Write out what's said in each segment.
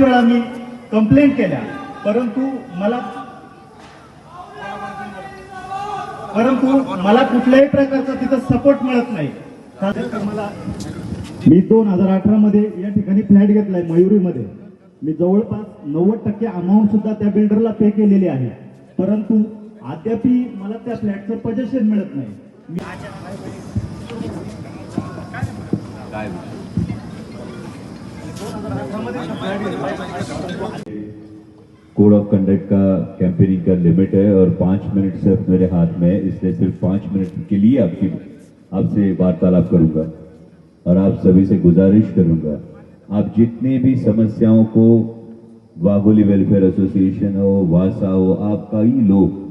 वेळा मी कंप्लेंट केल्या. परंतु मला परंतु मला कुठल्याही प्रकारचा तिथं सपोर्ट मिळत नाही. मला मी दोन हजार अठरा मध्ये या ठिकाणी फ्लॅट घेतलाय मयुरीमध्ये. मी जवळपास नव्वद टक्के अमाऊंट सुद्धा त्या बिल्डरला पे केलेली आहे. परंतु अद्याप मला त्या फ्लॅटचं पजेशन मिळत नाही. मी कोड ऑफ़ कंडक्ट का कैंपेनिंग का लिमिट है और पाँच मिनट सिर्फ़ मेरे हाथ में है इसलिए सिर्फ़ पाँच मिनट के लिए आपकी, आपसे वार्तालाप करूँगा और आप सभी से गुजारिश करूँगा। आप जितने भी समस्याओं को, वागोली वेलफेयर एसोसिएशन हो, वासा हो, आप कई लोग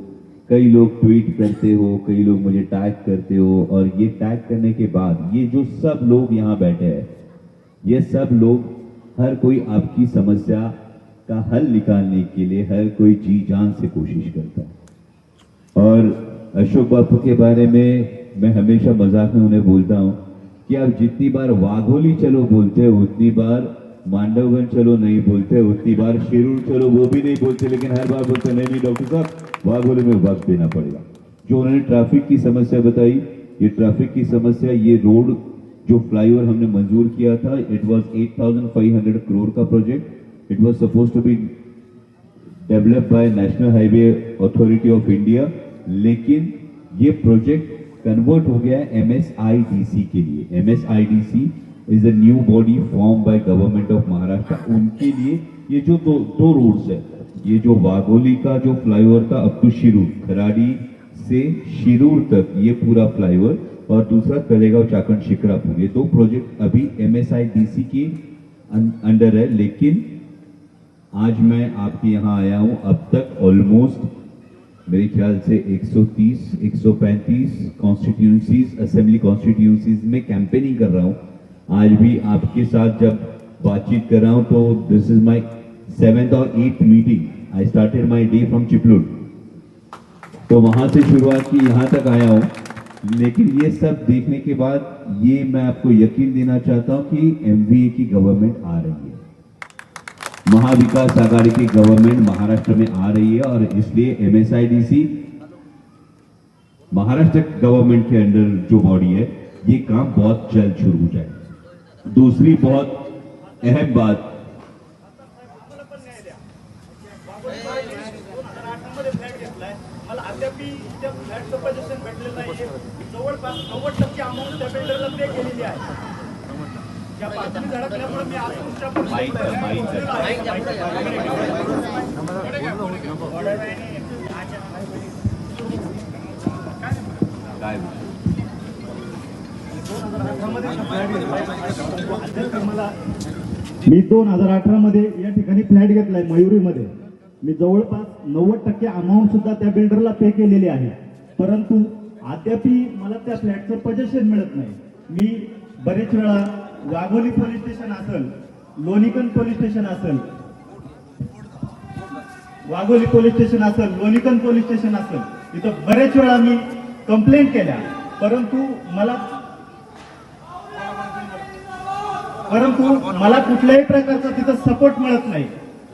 कई लोग ट्वीट करते हो, कई लोग मुझे टैग करते हो और ये टैग करने के बाद ये जो सब लोग यहाँ बैठे हैं, ये सब लोग हर कोई आपकी समस्या का हल निकालने के लिए हर कोई जी जान से कोशिश करता है। और अशोक बापू के बारे में मैं हमेशा मज़ाक में उन्हें बोलता हूँ कि आप जितनी बार वाघोली चलो बोलते हो, उतनी बार मांडवगंज चलो नहीं बोलते, उतनी बार शिरूर चलो वो भी नहीं बोलते, लेकिन हर बार बोलते, नहीं नहीं, डॉक्टर साहब, वाघोली में वक्त देना पड़ेगा। जो उन्होंने ट्रैफ़िक की समस्या बताई, ये ट्रैफ़िक की समस्या, ये रोड जो फ्लाईओवर हमने मंजूर किया था इट वाज 8500 करोड़ का project it was supposed to be develop by National Highway Authority of India लेकिन ये प्रोजेक्ट कन्वर्ट हो गया एमएसआईडीसी के लिए. MSIDC is a new body form by government of Maharashtra उनके लिए ये जो दो दो रोड्स है, ये जो वाघोली का जो फ्लाईओवर था अप टू शिरूर खराड़ी से शिरूर तक ये पूरा फ्लाईओवर और दूसरा कलेगांव चाकण शिक्रापुर ये दो प्रोजेक्ट अभी एमएसआईडीसी के अं- अंडर है, लेकिन आज मैं आपके यहाँ आया हूँ, अब तक ऑलमोस्ट मेरे ख्याल से 130 135 कॉन्स्टिट्यूंसीज असेंबली कॉन्स्टिट्यूंसीज में कैंपेनिंग कर रहा हूँ। आज भी आपके साथ जब बातचीत कर रहा हूँ तो दिस इज़ माय सेवेंथ और eighth meeting I started my day from Chiplur तो वहाँ से शुरुआत की, यहाँ तक आया हूँ। लेकिन ये सब देखने के बाद ये मैं आपको यकीन देना चाहता हूँ कि एमवीए की गवर्नमेंट आ रही है। महाविकास आघाड़ी की गवर्नमेंट महाराष्ट्र में आ रही है और इसलिए एमएसआईडीसी महाराष्ट्र गवर्नमेंट के अंडर जो बॉडी है, ये काम बहुत जल्द शुरू हो जाएगा। दूसरी बहुत अहम बात भेटलेलं जवळपास नव्वद टक्के अमाऊंट त्या बिल्डरला पे केलेली आहे धडकल्यामुळे मी मी दोन हजार अठरा मध्ये या ठिकाणी फ्लॅट घेतलाय मयुरीमध्ये मी जवळपास नव्वद टक्के अमाऊंट सुद्धा त्या बिल्डरला पे केलेली आहे परंतु अद्यापही मला त्या फ्लॅटचं पजेशन मिळत नाही. मी बरेच वेळा वाघोली पोलीस स्टेशन असेल लोणीकन पोलीस स्टेशन असेल वाघोली पोलीस स्टेशन असेल लोणीकन पोलीस स्टेशन असेल तिथं बरेच वेळा मी कंप्लेंट केल्या. परंतु मला परंतु मला कुठल्याही प्रकारचा तिथं सपोर्ट मिळत नाही.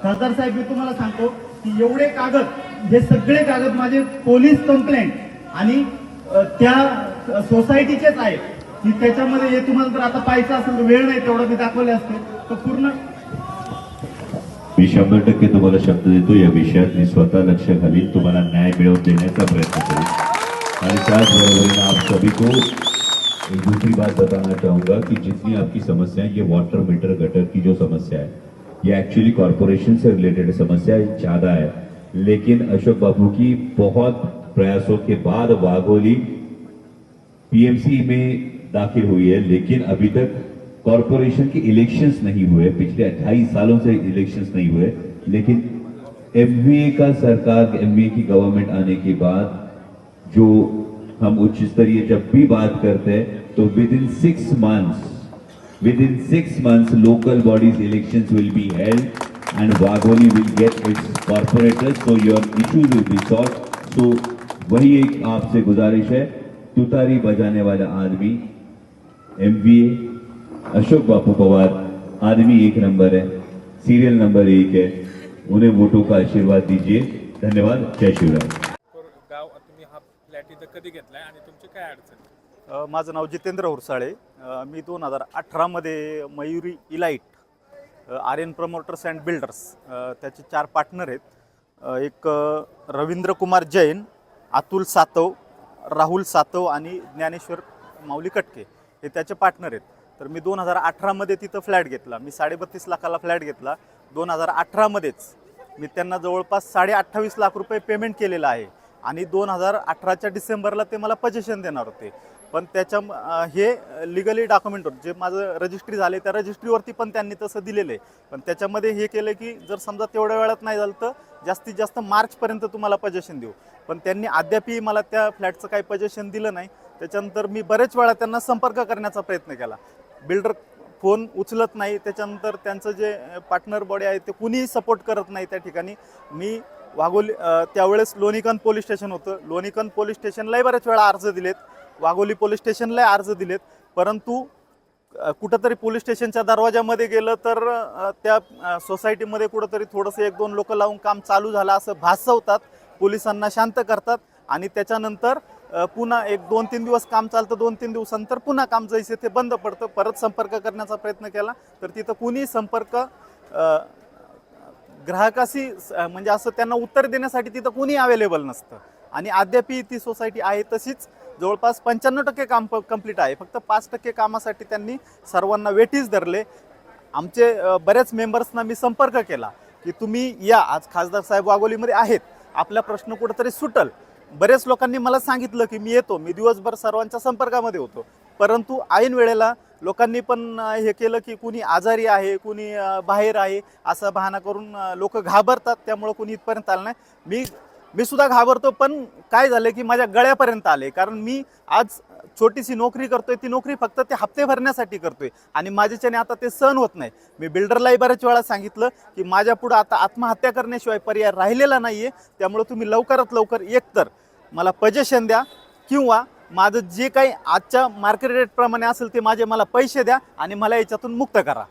खासदार साहेब मी तुम्हाला सांगतो की एवढे कागद हे सगळे कागद माझे पोलीस कंप्लेंट आणि त्या सोसायटीचेच आहेत. की त्याच्यामध्ये हे तुम्हाला जर आता पाहायचं असेल तर वेळ नाही तेवढं मी दाखवले असते तर पूर्ण मी शंभर टक्के तुम्हाला शब्द देतो या विषयात मी स्वतः लक्ष घालीन. तुम्हाला न्याय मिळवून देण्याचा प्रयत्न करेन. आणि त्याचबरोबर आप सभी को एक दूसरी बात बताना चाहूंगा कि जितनी आपकी समस्या है ये वाटर मीटर गटर की जो समस्या है ये एक्चुअली कॉरपोरेशन से रिलेटेड समस्या ज्यादा है. लेकिन अशोक बाबू की बहुत प्रयासों के बाद वाघोली पीएमसी में दाखिल हुई है लेकिन अभी तक कॉरपोरेशन के इलेक्शंस नहीं हुए पिछले 28 सालों से इलेक्शंस नहीं हुए लेकिन एमवीए का सरकार एमवीए की गवर्नमेंट आने के बाद जो हम उच्च स्तरीय जब भी बात करते हैं तो within six months within six months local bodies elections will be held and Wagholi will get its corporators, so your issues will be solved. So वही एक आपसे गुजारिश है तुतारी बजाने वाला आदमी एमवीए अशोक बापू पवार आदमी एक नंबर है सीरियल नंबर एक है उन्हें वोटों का आशीर्वाद दीजिए धन्यवाद जय शिवराय। कोर- गाव तुम्ही हा फ्लॅट इथं कधी घेतलाय आणि तुमची काय अडचण? अ, माझं नाव जितेंद्र हुरसाळे. अ, मी दोन हजार अठरामध्ये Mayuri elite R N promoters and builders त्याचे चार पार्टनर आहेत. अ, एक अ, रवींद्र कुमार जैन अतुल सातव राहुल सातव आणि ज्ञानेश्वर माऊली कटके हे त्याचे पार्टनर आहेत. तर मी दोन हजार अठरामध्ये तिथं फ्लॅट घेतला. मी साडेबत्तीस लाखाला फ्लॅट घेतला. दोन हजार अठरामध्येच मी त्यांना जवळपास साडे अठ्ठावीस लाख रुपये पेमेंट केलेलं आहे. आणि दोन हजार अठराच्या डिसेंबरला ते मला पजेशन देणार होते. पण त्याच्या हे लिगली डॉक्युमेंट जे माझं रजिस्ट्री झाले त्या रजिस्ट्रीवरती पण त्यांनी तसं दिलेलं आहे पण त्याच्यामध्ये हे केलं की जर समजा तेवढ्या वेळात नाही झालं तर जास्तीत जास्त मार्चपर्यंत तुम्हाला पजेशन देऊ. पण त्यांनी अद्यापही मला त्या फ्लॅटचं काही पजेशन दिलं नाही. त्याच्यानंतर मी बरेच वेळा त्यांना संपर्क करण्याचा प्रयत्न केला. बिल्डर फोन उचलत नाही. त्याच्यानंतर त्यांचं जे पार्टनर बॉडी आहे ते कुणीही सपोर्ट करत नाही त्या ठिकाणी. मी वाघोली त्यावेळेस लोणीकन पोलीस स्टेशन होतं. लोणीकन पोलीस स्टेशनलाही बऱ्याच वेळा अर्ज दिलेत. वाघोली पोलीस स्टेशनलाही अर्ज दिलेत. परंतु कुठंतरी पोलीस स्टेशनच्या दरवाजामध्ये गेलं तर त्या सोसायटीमध्ये कुठंतरी थोडंसं एक दोन लोक लावून काम चालू झालं असं भासवतात. पोलिसांना शांत करतात आणि त्याच्यानंतर पुन्हा एक दोन तीन दिवस काम चालतं दोन तीन दिवसानंतर पुन्हा काम जैसे ते बंद पडतं. परत संपर्क करण्याचा प्रयत्न केला तर तिथं कुणी संपर्क ग्राहकाशी स- म्हणजे असं त्यांना उत्तर देण्यासाठी तिथं कुणी अवेलेबल नसतं. आणि अद्यापही ती सोसायटी आहे तशीच. जवळपास पंच्याण्णव टक्के काम कंप्लीट आहे. फक्त पाच टक्के कामासाठी त्यांनी सर्वांना वेटीस धरले. आमचे बऱ्याच मेंबर्सना मी संपर्क केला की तुम्ही या. आज खासदार साहेब वाघोलीमध्ये आहेत. आपला प्रश्न कुठंतरी सुटल. बरेच लोकांनी मला सांगितलं की मी येतो. मी दिवसभर सर्वांच्या संपर्कामध्ये होतो. परंतु ऐन वेळेला लोकांनी पण हे केलं की कुणी आजारी आहे कुणी बाहेर आहे असं बहाणा करून लोक घाबरतात. त्यामुळं कुणी इथपर्यंत आलं नाही. मी मी सुद्धा घाबरतो पण काय झालं की माझ्या गळ्यापर्यंत आले कारण मी आज छोटीशी नोकरी करतोय ती नोकरी फक्त ते हप्ते भरण्यासाठी करतोय. आणि माझ्याच्याने आता ते सहन होत नाही. मी बिल्डरलाही बऱ्याच वेळा सांगितलं की माझ्या पुढं आता आत्महत्या करण्याशिवाय पर्याय राहिलेला नाहीये. त्यामुळे तुम्ही लवकरात लवकर एकतर मला पजेशन द्या किंवा माझं जे काही आजच्या मार्केट रेटप्रमाणे असेल ते माझे मला पैसे द्या आणि मला याच्यातून मुक्त करा.